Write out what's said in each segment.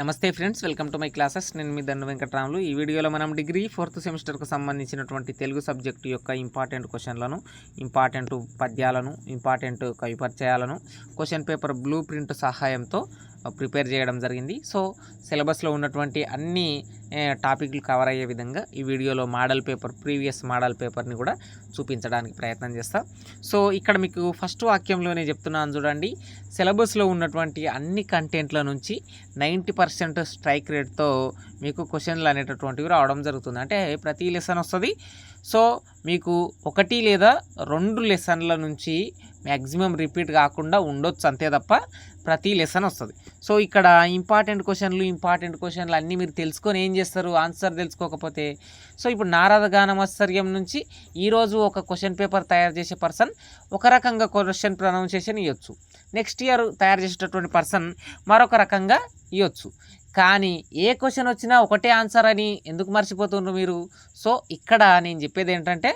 నమస్తే friends welcome to my classes. నేను మీ దండు వెంకటరాములు. ఈ వీడియోలో మనం డిగ్రీ ఫోర్త్ సెమిస్టర్కు సంబంధించినటువంటి తెలుగు సబ్జెక్టు యొక్క ఇంపార్టెంట్ క్వశ్చన్లను ఇంపార్టెంట్ పద్యాలను ఇంపార్టెంట్ కవిపరిచయాలను క్వశ్చన్ పేపర్ బ్లూ ప్రింట్ సహాయంతో ప్రిపేర్ చేయడం జరిగింది. సో సిలబస్లో ఉన్నటువంటి అన్ని టాపిక్లు కవర్ అయ్యే విధంగా ఈ వీడియోలో మోడల్ పేపర్ ప్రీవియస్ మోడల్ పేపర్ని కూడా చూపించడానికి ప్రయత్నం చేస్తా. సో ఇక్కడ మీకు ఫస్ట్ వాక్యంలోనే చెప్తున్నాను చూడండి. సిలబస్లో ఉన్నటువంటి అన్ని కంటెంట్ల నుంచి నైంటీ పర్సెంట్ స్ట్రైక్ రేట్తో మీకు క్వశ్చన్లు అనేటటువంటివి రావడం జరుగుతుంది. అంటే ప్రతి లెసన్ వస్తుంది. సో మీకు ఒకటి లేదా రెండు లెసన్ల నుంచి మ్యాక్సిమం రిపీట్ కాకుండా ఉండొచ్చు అంతే తప్ప ప్రతి లెసన్ వస్తుంది. సో ఇక్కడ ఇంపార్టెంట్ క్వశ్చన్లు ఇంపార్టెంట్ క్వశ్చన్లు అన్నీ మీరు తెలుసుకొని ఏం చేస్తారు? ఆన్సర్ తెలుసుకోకపోతే. సో ఇప్పుడు నారద గానమాత్సర్యం నుంచి ఈరోజు ఒక క్వశ్చన్ పేపర్ తయారు చేసే పర్సన్ ఒక రకంగా క్వశ్చన్ ప్రొనౌన్సియేషన్ ఇవ్వచ్చు నెక్స్ట్ ఇయర్ తయారు చేసేటటువంటి పర్సన్ మరొక రకంగా ఇవ్వచ్చు కానీ ఏ క్వశ్చన్ వచ్చినా ఒకటే ఆన్సర్ అని ఎందుకు మర్చిపోతున్నారు మీరు? సో ఇక్కడ నేను చెప్పేది ఏంటంటే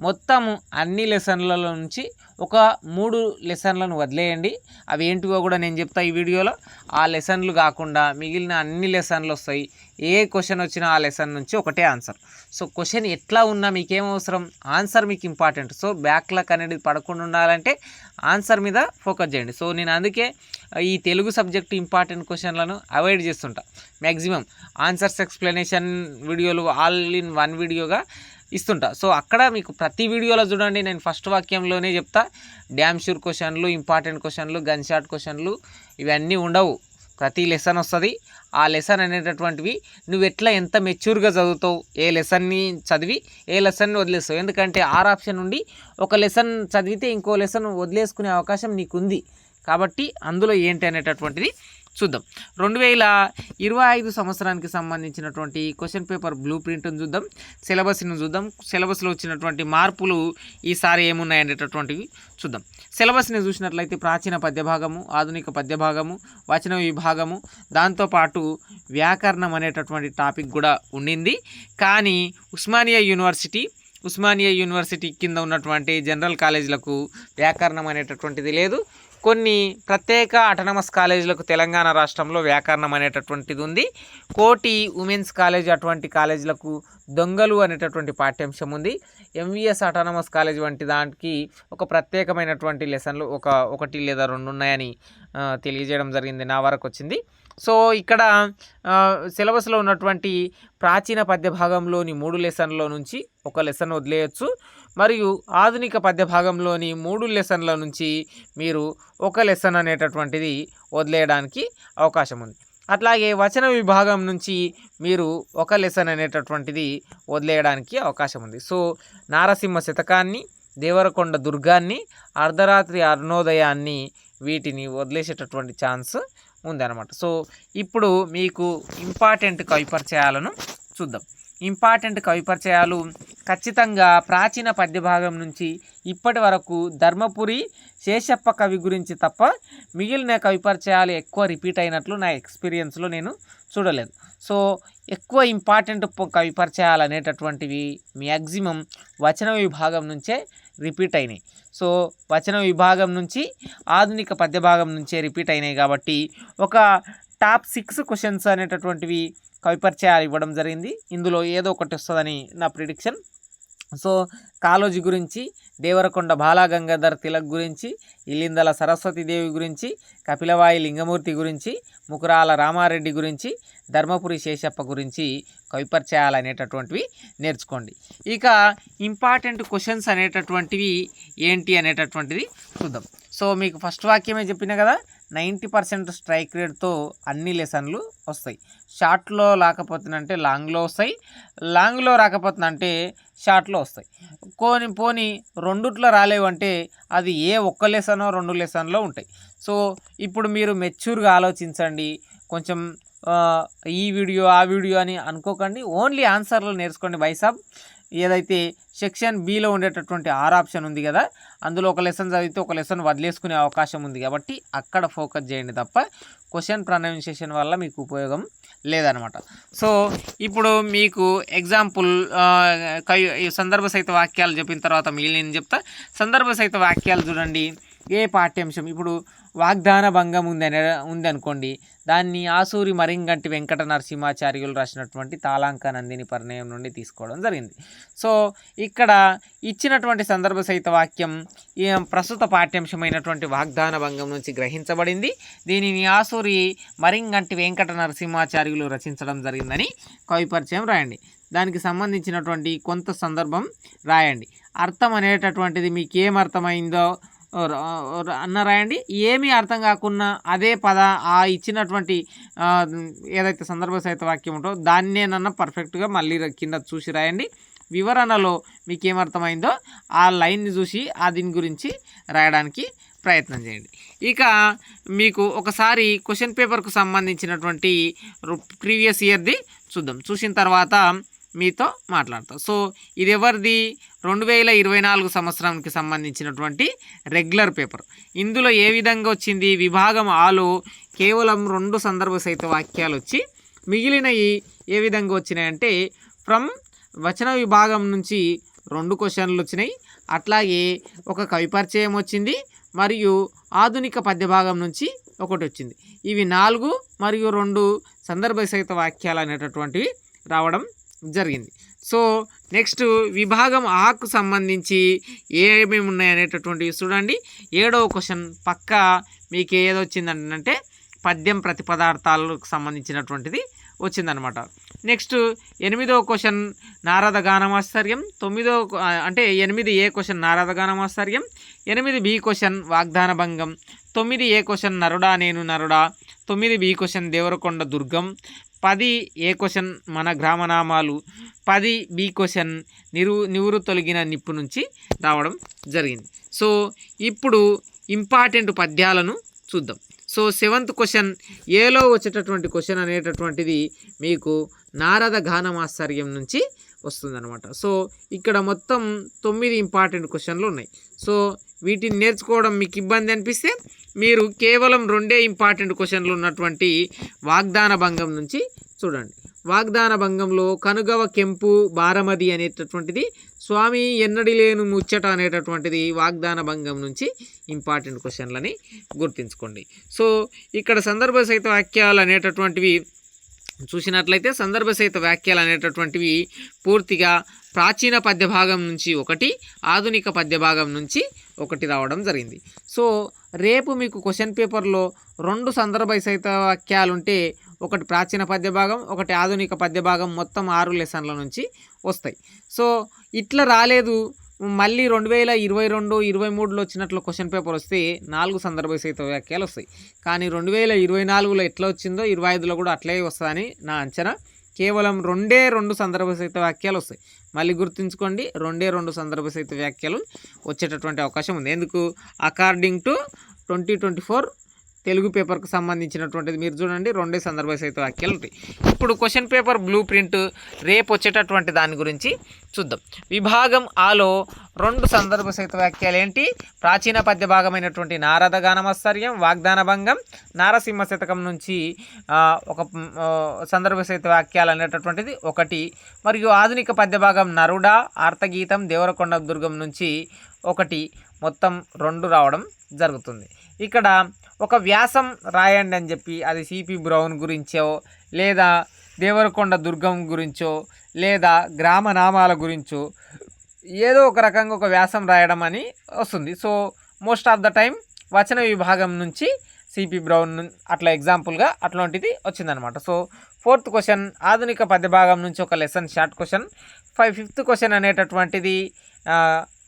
మొత్తం అన్ని లెసన్లలో నుంచి ఒక మూడు లెసన్లను వదిలేయండి. అవి ఏంటివో కూడా నేను చెప్తా ఈ వీడియోలో. ఆ లెసన్లు కాకుండా మిగిలిన అన్ని లెసన్లు వస్తాయి. ఏ క్వశ్చన్ వచ్చినా ఆ లెసన్ నుంచి ఒకటే ఆన్సర్. సో క్వశ్చన్ ఎట్లా ఉన్నా మీకేం అవసరం? ఆన్సర్ మీకు ఇంపార్టెంట్. సో బ్యాక్లాక్ అనేది పడకుండా ఉండాలంటే ఆన్సర్ మీద ఫోకస్ చేయండి. సో నేను అందుకే ఈ తెలుగు సబ్జెక్ట్ ఇంపార్టెంట్ క్వశ్చన్లను అవాయిడ్ చేస్తుంటా. మ్యాక్సిమం ఆన్సర్స్ ఎక్స్ప్లెనేషన్ వీడియోలు ఆల్ ఇన్ వన్ వీడియోగా ఇస్తుంటా. సో అక్కడ మీకు ప్రతి వీడియోలో చూడండి నేను ఫస్ట్ వాక్యంలోనే చెప్తా. డ్యామ్ షూర్ క్వశ్చన్లు ఇంపార్టెంట్ క్వశ్చన్లు గన్ షాట్ క్వశ్చన్లు ఇవన్నీ ఉండవు. ప్రతి లెసన్ వస్తుంది. ఆ లెసన్ అనేటటువంటివి నువ్వు ఎట్లా ఎంత మెచ్యూర్గా చదువుతావు ఏ లెసన్ని చదివి ఏ లెసన్ని వదిలేస్తావు? ఎందుకంటే ఆర్ ఆప్షన్ నుండి ఒక లెసన్ చదివితే ఇంకో లెసన్ వదిలేసుకునే అవకాశం నీకుంది. కాబట్టి అందులో ఏంటి అనేటటువంటిది చూద్దాం. రెండు వేల ఇరవై ఐదు సంవత్సరానికి సంబంధించినటువంటి క్వశ్చన్ పేపర్ బ్లూ ప్రింట్ని చూద్దాం. సిలబస్ని చూద్దాం. సిలబస్లో వచ్చినటువంటి మార్పులు ఈసారి ఏమున్నాయనేటటువంటివి చూద్దాం. సిలబస్ని చూసినట్లయితే ప్రాచీన పద్యభాగము ఆధునిక పద్యభాగము వచన విభాగము దాంతోపాటు వ్యాకరణం అనేటటువంటి టాపిక్ కూడా ఉండింది. కానీ ఉస్మానియా యూనివర్సిటీ ఉస్మానియా యూనివర్సిటీ కింద ఉన్నటువంటి జనరల్ కాలేజీలకు వ్యాకరణం అనేటటువంటిది లేదు. కొన్ని ప్రత్యేక అటనమస్ కాలేజీలకు తెలంగాణ రాష్ట్రంలో వ్యాకరణం అనేటటువంటిది ఉంది కోటి ఉమెన్స్ కాలేజ్ అటువంటి కాలేజీలకు దొంగలు అనేటటువంటి పాఠ్యాంశం ఉంది ఎంవిఎస్ అటానమస్ కాలేజ్ వంటి దానికి ఒక ప్రత్యేకమైనటువంటి లెసన్లు ఒక ఒకటి లేదా రెండు ఉన్నాయని తెలియజేయడం జరిగింది. నా వరకు వచ్చింది సో ఇక్కడ సిలబస్లో ఉన్నటువంటి ప్రాచీన పద్య భాగంలోని మూడు లెసన్ల నుంచి ఒక లెసన్ వదిలేయచ్చు. మరియు ఆధునిక పద్య భాగంలోని మూడు లెసన్ల నుంచి మీరు ఒక లెసన్ అనేటటువంటిది వదిలేయడానికి అవకాశం ఉంది. అట్లాగే వచన విభాగం నుంచి మీరు ఒక లెసన్ అనేటటువంటిది వదిలేయడానికి అవకాశం ఉంది. సో నారసింహ శతకాన్ని దేవరకొండ దుర్గాన్ని అర్ధరాత్రి అరుణోదయాన్ని వీటిని వదిలేసేటటువంటి ఛాన్స్ ఉందన్నమాట. సో ఇప్పుడు మీకు ఇంపార్టెంట్ కవి పరిచయాలను చూద్దాం. ఇంపార్టెంట్ కవి పరిచయాలు ఖచ్చితంగా ప్రాచీన పద్య భాగం నుంచి ఇప్పటి వరకు ధర్మపురి శేషప్ప కవి గురించి తప్ప మిగిలిన కవి పరిచయాలు ఎక్కువ రిపీట్ అయినట్లు నా ఎక్స్పీరియన్స్లో నేను చూడలేదు. సో ఎక్కువ ఇంపార్టెంట్ కవిపరిచయాలు కవి పరిచయాలు అనేటటువంటివి మ్యాక్సిమం వచన విభాగం నుంచే రిపీట్ అయినాయి. సో వచన విభాగం నుంచి ఆధునిక పద్య భాగం నుంచే రిపీట్ అయినాయి కాబట్టి ఒక టాప్ సిక్స్ క్వశ్చన్స్ అనేటటువంటివి కవిపరిచయాలు ఇవ్వడం జరిగింది. ఇందులో ఏదో ఒకటి వస్తుందని నా ప్రిడిక్షన్. సో కాలోజీ గురించి దేవరకొండ బాలాగంగాధర్ తిలక్ గురించి ఇల్లిందల సరస్వతీదేవి గురించి కపిలవాయి లింగమూర్తి గురించి ముకురాల రామారెడ్డి గురించి ధర్మపురి శేషప్ప గురించి కవి అనేటటువంటివి నేర్చుకోండి. ఇక ఇంపార్టెంట్ క్వశ్చన్స్ అనేటటువంటివి ఏంటి అనేటటువంటిది చూద్దాం. సో మీకు ఫస్ట్ వాక్యమే చెప్పిన కదా నైంటీ పర్సెంట్ స్ట్రైక్ రేట్తో అన్ని లెసన్లు వస్తాయి. షార్ట్లో రాకపోతుందంటే లాంగ్లో వస్తాయి. లాంగ్లో రాకపోతుందంటే షార్ట్లో వస్తాయి. కోని పోని రెండుట్లో రాలేవంటే అది ఏ ఒక్క లెసనో రెండు లెసన్లో ఉంటాయి. సో ఇప్పుడు మీరు మెచ్యూర్గా ఆలోచించండి. కొంచెం ఈ వీడియో ఆ వీడియో అని అనుకోకండి. ఓన్లీ ఆన్సర్లు నేర్చుకోండి బైసాబ్. ఏదైతే సెక్షన్ బిలో ఉండేటటువంటి ఆర్ ఆప్షన్ ఉంది కదా అందులో ఒక లెసన్ చదివితే ఒక లెసన్ వదిలేసుకునే అవకాశం ఉంది కాబట్టి అక్కడ ఫోకస్ చేయండి తప్ప క్వశ్చన్ ప్రొనౌన్సియేషన్ వల్ల మీకు ఉపయోగం లేదనమాట. సో ఇప్పుడు మీకు ఎగ్జాంపుల్ ఈ సందర్భ సహిత వాక్యాలు చెప్పిన తర్వాత మిగిలిన చెప్తా? సందర్భ సహిత వాక్యాలు చూడండి. ఏ పాఠ్యాంశం? ఇప్పుడు వాగ్దాన భంగం ఉందని ఉందనుకోండి దాన్ని ఆసూరి మరింగంటి వెంకట నరసింహాచార్యులు రాసినటువంటి తాళాంక నందిని పరిణయం నుండి తీసుకోవడం జరిగింది. సో ఇక్కడ ఇచ్చినటువంటి సందర్భ సహిత వాక్యం ప్రస్తుత పాఠ్యాంశమైనటువంటి వాగ్దాన భంగం నుంచి గ్రహించబడింది. దీనిని ఆసూరి మరింగంటి వెంకట నరసింహాచార్యులు రచించడం జరిగిందని కవి పరిచయం రాయండి. దానికి సంబంధించినటువంటి కొంత సందర్భం రాయండి. అర్థం అనేటటువంటిది మీకు ఏం అర్థమైందో అన్న రాయండి. ఏమీ అర్థం కాకున్నా అదే పద ఆ ఇచ్చినటువంటి ఏదైతే సందర్భ సహిత వాక్యం ఉంటో దాన్నేనన్నా పర్ఫెక్ట్గా మళ్ళీ కింద చూసి రాయండి. వివరణలో మీకు ఏమర్థమైందో ఆ లైన్ని చూసి ఆ దీని గురించి రాయడానికి ప్రయత్నం చేయండి. ఇక మీకు ఒకసారి క్వశ్చన్ పేపర్కు సంబంధించినటువంటి ప్రీవియస్ ఇయర్ది చూద్దాం. చూసిన తర్వాత మీతో మాట్లాడతాం. సో ఇది ఎవరిది రెండు వేల ఇరవై నాలుగు సంవత్సరానికి సంబంధించినటువంటి రెగ్యులర్ పేపర్. ఇందులో ఏ విధంగా వచ్చింది? విభాగం ఆలో కేవలం రెండు సందర్భ సహిత వాక్యాలు వచ్చి మిగిలినవి ఏ విధంగా వచ్చినాయంటే ఫ్రమ్ వచన విభాగం నుంచి రెండు క్వశ్చన్లు వచ్చినాయి అట్లాగే ఒక కవి పరిచయం వచ్చింది మరియు ఆధునిక పద్య భాగం నుంచి ఒకటి వచ్చింది ఇవి నాలుగు మరియు రెండు సందర్భ సహిత వాక్యాలు అనేటటువంటివి రావడం జరిగింది. సో నెక్స్ట్ విభాగం ఆకు సంబంధించి ఏమేమి ఉన్నాయి అనేటటువంటివి చూడండి. ఏడవ క్వశ్చన్ పక్క మీకు ఏదొచ్చిందంటే పద్యం పద్యం ప్రతిపదార్థాలకు సంబంధించినటువంటిది వచ్చిందనమాట నెక్స్ట్ ఎనిమిదవ క్వశ్చన్ నారద గానమాశ్చర్యం తొమ్మిదో అంటే ఎనిమిది ఏ క్వశ్చన్ నారద గానమాశ్చర్యం ఎనిమిది బి క్వశ్చన్ వాగ్దాన భంగం. తొమ్మిది ఏ క్వశ్చన్ నరుడా నేను నరుడా. తొమ్మిది బి క్వశ్చన్ దేవరకొండ దుర్గం. పది ఏ క్వశ్చన్ మన గ్రామనామాలు పది బి క్వశ్చన్ నిరు నివురు తొలగిన నిప్పు నుంచి రావడం జరిగింది. సో ఇప్పుడు ఇంపార్టెంట్ పద్యాలను చూద్దాం. సో సెవెంత్ క్వశ్చన్ ఏలో వచ్చేటటువంటి క్వశ్చన్ అనేటటువంటిది మీకు నారద గానమాశ్చర్యం నుంచి వస్తుందన్నమాట. సో ఇక్కడ మొత్తం తొమ్మిది ఇంపార్టెంట్ క్వశ్చన్లు ఉన్నాయి. సో వీటిని నేర్చుకోవడం మీకు ఇబ్బంది అనిపిస్తే మీరు కేవలం రెండే ఇంపార్టెంట్ క్వశ్చన్లు ఉన్నటువంటి వాగ్దాన భంగం నుంచి చూడండి. వాగ్దాన భంగంలో కనుగవ కెంపు బారమది అనేటటువంటిది స్వామి ఎన్నడి లేను ముచ్చట అనేటటువంటిది వాగ్దాన భంగం నుంచి ఇంపార్టెంట్ క్వశ్చన్లని గుర్తుంచుకోండి. సో ఇక్కడ సందర్భ సహిత వాక్యాలు అనేటటువంటివి చూసినట్లయితే సందర్భ సహిత వాక్యాలు అనేటటువంటివి పూర్తిగా ప్రాచీన పద్య భాగం నుంచి ఒకటి ఆధునిక పద్య భాగం నుంచి ఒకటి రావడం జరిగింది. సో రేపు మీకు క్వశ్చన్ పేపర్లో రెండు సందర్భ సహిత వాక్యాలు ఉంటే ఒకటి ప్రాచీన పద్యభాగం ఒకటి ఆధునిక పద్యభాగం మొత్తం ఆరు లెసన్ల నుంచి వస్తాయి. సో ఇట్లా రాలేదు మళ్ళీ రెండు వేల ఇరవై రెండు ఇరవై మూడులో వచ్చినట్లు క్వశ్చన్ పేపర్ వస్తే నాలుగు సందర్భ సహిత వ్యాఖ్యలు వస్తాయి. కానీ రెండు వేల ఇరవై నాలుగులో ఎట్లా వచ్చిందో ఇరవై ఐదులో కూడా అట్లే వస్తుందని నా అంచనా. కేవలం రెండే రెండు సందర్భ సహిత వ్యాఖ్యలు వస్తాయి. మళ్ళీ గుర్తుంచుకోండి రెండే రెండు సందర్భ సహిత వ్యాఖ్యలు వచ్చేటటువంటి అవకాశం ఉంది. ఎందుకు? According to twenty twenty four Telugu పేపర్కి సంబంధించినటువంటిది. మీరు చూడండి రెండే సందర్భ సహిత వాక్యాలు ఉంటాయి. ఇప్పుడు క్వశ్చన్ పేపర్ బ్లూ ప్రింట్ రేపు వచ్చేటటువంటి దాని గురించి చూద్దాం. విభాగం ఆలో రెండు సందర్భ సహిత వాక్యాలు ఏంటి? ప్రాచీన పద్య భాగమైనటువంటి నారద గానమాశ్చర్యం వాగ్దాన భంగం నారసింహ శతకం నుంచి ఒక సందర్భ సహిత వాక్యాలు అనేటటువంటిది ఒకటి. మరియు ఆధునిక పద్య భాగం నరుడ ఆర్తగీతం దేవరకొండ దుర్గం నుంచి ఒకటి. మొత్తం రెండు రావడం జరుగుతుంది. ఇక్కడ ఒక వ్యాసం రాయండి అని చెప్పి అది సిపి బ్రౌన్ గురించో లేదా దేవరకొండ దుర్గం గురించో లేదా గ్రామ నామాల గురించో ఏదో ఒక రకంగా ఒక వ్యాసం రాయడం అని వస్తుంది. So most of the time వచన విభాగం నుంచి సిపి బ్రౌన్ అట్లా ఎగ్జాంపుల్గా అట్లాంటిది వచ్చిందనమాట సో ఫోర్త్ క్వశ్చన్ ఆధునిక పద్య భాగం నుంచి ఒక lesson short question five fifth question అనేటటువంటిది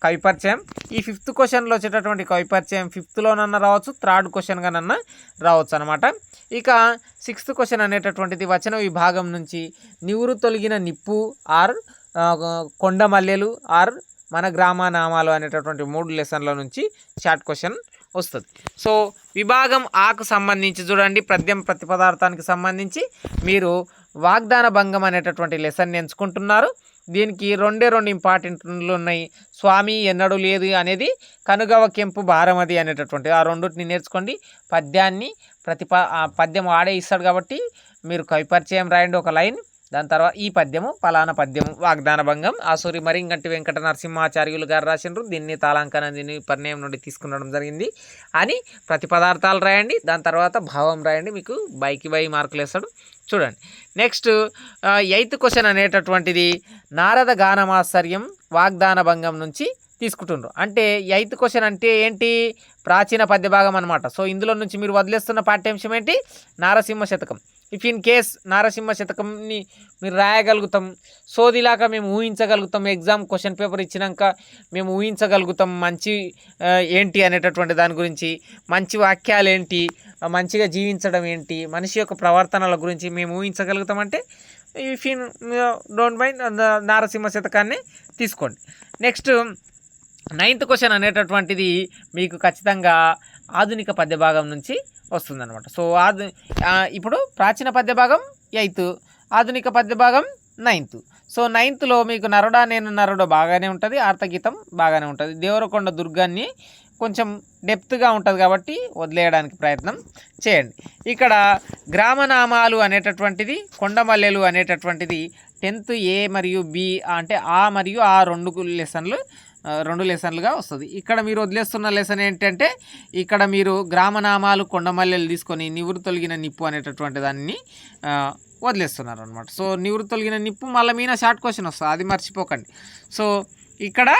కవిపరిచయం. ఈ ఫిఫ్త్ క్వశ్చన్లో వచ్చేటటువంటి కవిపరిచయం ఫిఫ్త్లోనన్నా రావచ్చు థర్డ్ క్వశ్చన్గానన్నా రావచ్చు అనమాట ఇక సిక్స్త్ క్వశ్చన్ అనేటటువంటిది వచన విభాగం నుంచి నివురు తొలగిన నిప్పు ఆర్ కొండమల్లెలు కొండ మల్లెలు ఆర్ మన గ్రామ నామాలు అనేటటువంటి మూడు లెసన్ల నుంచి షార్ట్ క్వశ్చన్ వస్తుంది. సో విభాగం ఆకు సంబంధించి చూడండి పద్యం ప్రతిపదార్థానికి సంబంధించి మీరు వాగ్దాన భంగం అనేటటువంటి లెసన్ ఎంచుకుంటున్నారు. దీనికి రెండే రెండు ఇంపార్టెంట్లు ఉన్నాయి. స్వామి ఎన్నడూ లేదు అనేది కనుగవ కెంపు భారమది అనేటటువంటి ఆ రెండుటిని నేర్చుకోండి. పద్యాన్ని ప్రతిపా పద్యం ఆడే ఇస్తాడు కాబట్టి మీరు కవిపరిచయం రాయండి ఒక లైన్. దాని తర్వాత ఈ పద్యము ఫలానా పద్యము వాగ్దాన భంగం ఆసూరి మరింగంటి వెంకట నరసింహాచార్యులు గారు రాసినారు దీన్ని తాళాంకన దీన్ని పరిణయం నుండి తీసుకునడం జరిగింది. అని ప్రతి పదార్థాలు రాయండి దాని తర్వాత భావం రాయండి మీకు బైకి బై మార్కులు వేస్తాడు. చూడండి. నెక్స్ట్ ఎయిత్ క్వశ్చన్ అనేటటువంటిది నారద గానమాశ్చర్యం వాగ్దాన భంగం నుంచి తీసుకుంటుండ్రు. అంటే ఎయిత్ క్వశ్చన్ అంటే ఏంటి? ప్రాచీన పద్యభాగం అనమాట సో ఇందులో నుంచి మీరు వదిలేస్తున్న పాఠ్యాంశం ఏంటి? నారసింహ శతకం. ఇఫ్ ఇన్ కేస్ నారసింహ శతకంని మీరు రాయగలుగుతాం సోదిలాగా మేము ఊహించగలుగుతాం ఎగ్జామ్ క్వశ్చన్ పేపర్ ఇచ్చినాక మేము ఊహించగలుగుతాం మంచి ఏంటి అనేటటువంటి దాని గురించి మంచి వాక్యాలు ఏంటి మంచిగా జీవించడం ఏంటి మనిషి యొక్క ప్రవర్తనల గురించి మేము ఊహించగలుగుతామంటే if in don't mind Narasimha శతకాన్ని తీసుకోండి. నెక్స్ట్ నైన్త్ క్వశ్చన్ అనేటటువంటిది మీకు ఖచ్చితంగా ఆధునిక పద్య భాగం నుంచి వస్తుందన్నమాట. సో ఆధు ఇప్పుడు ప్రాచీన పద్య భాగం ఎయిత్ ఆధునిక పద్య భాగం నైన్త్ సో నైన్త్లో మీకు నరుడా నేను నరుడు బాగానే ఉంటుంది ఆర్తగీతం బాగానే ఉంటుంది. దేవరకొండ దుర్గాన్ని కొంచెం డెప్త్గా ఉంటుంది కాబట్టి వదిలేయడానికి ప్రయత్నం చేయండి. ఇక్కడ గ్రామనామాలు అనేటటువంటిది కొండమల్లెలు అనేటటువంటిది టెన్త్ ఏ మరియు బి అంటే ఆ మరియు ఆ రెండు లెసన్లు రెండు లెసన్లుగా వస్తుంది. ఇక్కడ మీరు వదిలేస్తున్న లెసన్ ఏంటంటే ఇక్కడ మీరు గ్రామనామాలు కొండమల్లెలు తీసుకొని నివృత్తి తొలగిన నిప్పు అనేటటువంటి దాన్ని వదిలేస్తున్నారు అనమాట సో నివృత్తి తొలగిన నిప్పు మళ్ళీ మీద షార్ట్ క్వశ్చన్ వస్తుంది అది మర్చిపోకండి. సో ఇక్కడ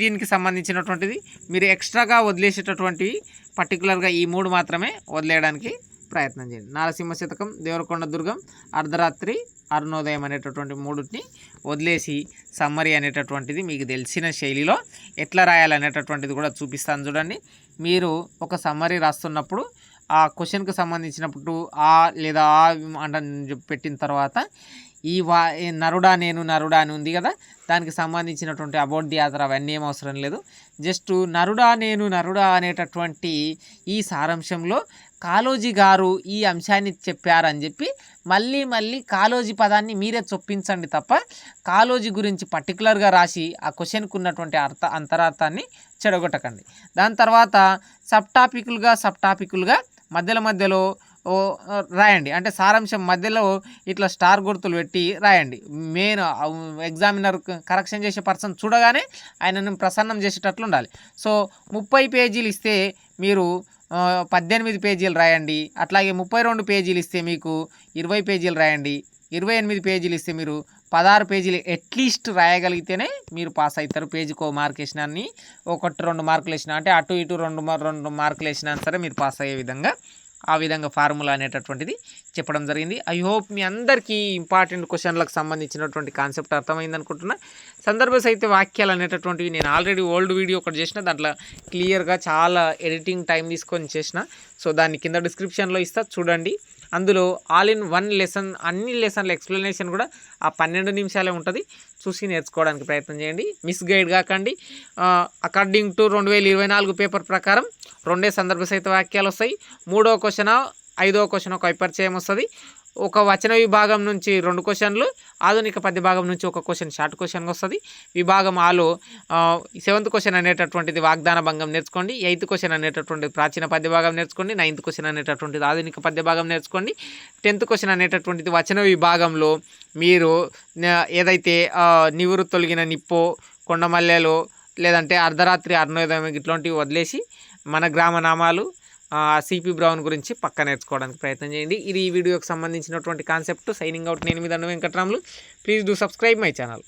దీనికి సంబంధించినటువంటిది మీరు ఎక్స్ట్రాగా వదిలేసేటటువంటివి పర్టికులర్గా ఈ మూడు మాత్రమే వదిలేయడానికి ప్రయత్నం చేయండి. నారసింహ శతకం దేవరకొండ దుర్గం అర్ధరాత్రి అరుణోదయం అనేటటువంటి మూడుని వదిలేసి సమ్మరీ అనేటటువంటిది మీకు తెలిసిన శైలిలో ఎట్లా రాయాలనేటటువంటిది కూడా చూపిస్తాను చూడండి. మీరు ఒక సమ్మరీ రాస్తున్నప్పుడు ఆ క్వశ్చన్కి సంబంధించినప్పుడు ఆ లేదా ఆ అంటే పెట్టిన తర్వాత ఈ వా నరుడా నేను నరుడా అని ఉంది కదా దానికి సంబంధించినటువంటి అబౌట్ ది ఆధార్ అవన్నీ ఏం అవసరం లేదు. జస్ట్ నరుడా నేను నరుడా అనేటటువంటి ఈ సారాంశంలో కాలోజీ గారు ఈ అంశాన్ని చెప్పారని చెప్పి మళ్ళీ మళ్ళీ కాలోజీ పదాన్ని మీరే చొప్పించండి తప్ప కాలోజీ గురించి పర్టికులర్గా రాసి ఆ క్వశ్చన్కి ఉన్నటువంటి అర్థ అంతరార్థాన్ని చెడగొట్టకండి. దాని తర్వాత సబ్ టాపిక్లుగా సబ్ టాపిక్లుగా మధ్యలో మధ్యలో రాయండి. అంటే సారాంశం మధ్యలో ఇట్లా స్టార్ గుర్తులు పెట్టి రాయండి. మెయిన్ ఎగ్జామినర్ కరెక్షన్ చేసే పర్సన్ చూడగానే ఆయనను ప్రసన్నం చేసేటట్లు ఉండాలి సో ముప్పై పేజీలు ఇస్తే మీరు పద్దెనిమిది పేజీలు రాయండి. అట్లాగే ముప్పై రెండు పేజీలు ఇస్తే మీకు ఇరవై పేజీలు రాయండి. ఇరవై ఎనిమిది పేజీలు ఇస్తే మీరు పదహారు పేజీలు అట్లీస్ట్ రాయగలిగితేనే మీరు పాస్ అవుతారు పేజీకి ఓ మార్క్ వేసినాన్ని అని ఒకటి రెండు మార్కులు వేసినా. అంటే అటు ఇటు రెండు మార్- రెండు మార్కులు వేసినా సరే మీరు పాస్ అయ్యే విధంగా ఆ విధంగా ఫార్ములా అనేటటువంటిది చెప్పడం జరిగింది. ఐ హోప్ మీ అందరికీ ఇంపార్టెంట్ క్వశ్చన్లకు సంబంధించినటువంటి కాన్సెప్ట్ అర్థమైంది అనుకుంటున్నా సందర్భ సాహిత్య వాక్యాలు అనేటటువంటివి నేను ఆల్రెడీ ఓల్డ్ వీడియో ఒకటి చేసిన దాంట్లో క్లియర్గా చాలా ఎడిటింగ్ టైం తీసుకొని చేసిన. సో దాన్ని కింద డిస్క్రిప్షన్లో ఇస్తా చూడండి. అందులో ఆల్ ఇన్ వన్ లెసన్ అన్ని లెసన్ల ఎక్స్ప్లెనేషన్ కూడా ఆ పన్నెండు నిమిషాలే ఉంటుంది. చూసి నేర్చుకోవడానికి ప్రయత్నం చేయండి. మిస్ గైడ్ కాకండి అకార్డింగ్ టు రెండు వేల ఇరవై నాలుగు పేపర్ ప్రకారం రెండే సందర్భ సహిత వాక్యాలు వస్తాయి. మూడో క్వశ్చన్ ఐదో క్వశ్చన్ ఒక పరిచయం వస్తుంది. ఒక వచన విభాగం నుంచి రెండు క్వశ్చన్లు ఆధునిక పద్య భాగం నుంచి ఒక క్వశ్చన్ షార్ట్ క్వశ్చన్ వస్తుంది. విభాగం ఆలో సెవెంత్ క్వశ్చన్ అనేటటువంటిది వాగ్దాన భంగం నేర్చుకోండి ఎయిత్ క్వశ్చన్ అనేటటువంటిది ప్రాచీన పద్య భాగం నేర్చుకోండి నైన్త్ క్వశ్చన్ అనేటటువంటిది ఆధునిక పద్య భాగం నేర్చుకోండి. టెన్త్ క్వశ్చన్ అనేటటువంటిది వచన విభాగంలో మీరు ఏదైతే నివురు తొలగిన నిప్పో కొండమల్లెలో లేదంటే అర్ధరాత్రి అర్ణోదయం ఇట్లాంటివి వదిలేసి మన గ్రామ నామాలు సిపి బ్రౌన్ గురించి పక్క నేర్చుకోవడానికి ప్రయత్నం చేయండి. ఇది ఈ వీడియోకి సంబంధించినటువంటి కాన్సెప్ట్ సైనింగ్ అవుట్ నేను మీద Venkatramulu. Please do subscribe my channel